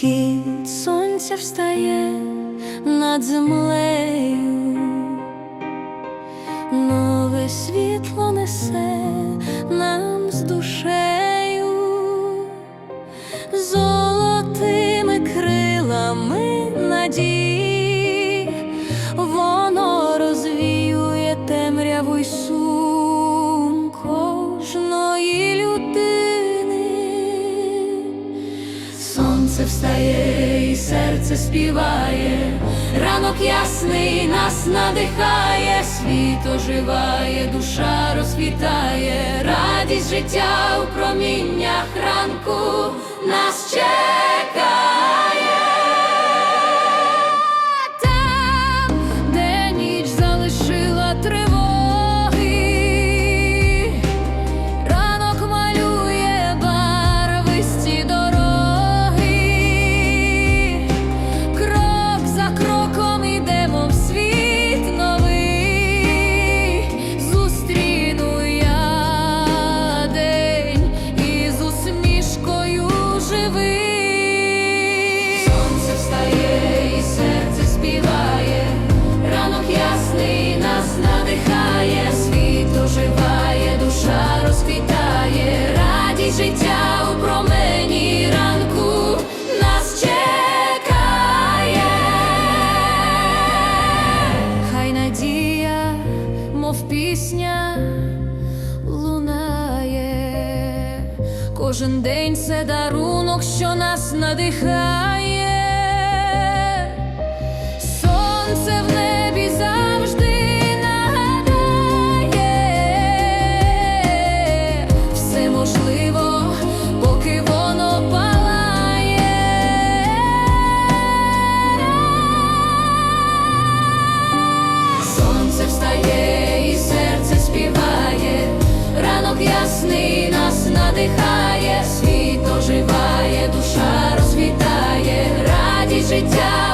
Схід сонця встає над землею. встає, і серце співає, ранок ясний нас надихає, світ оживає, душа розквітає, радість життя у проміннях ранку нас чекає. пісня лунає, кожен день це дарунок, що нас надихає. душа розквітає, радість життя.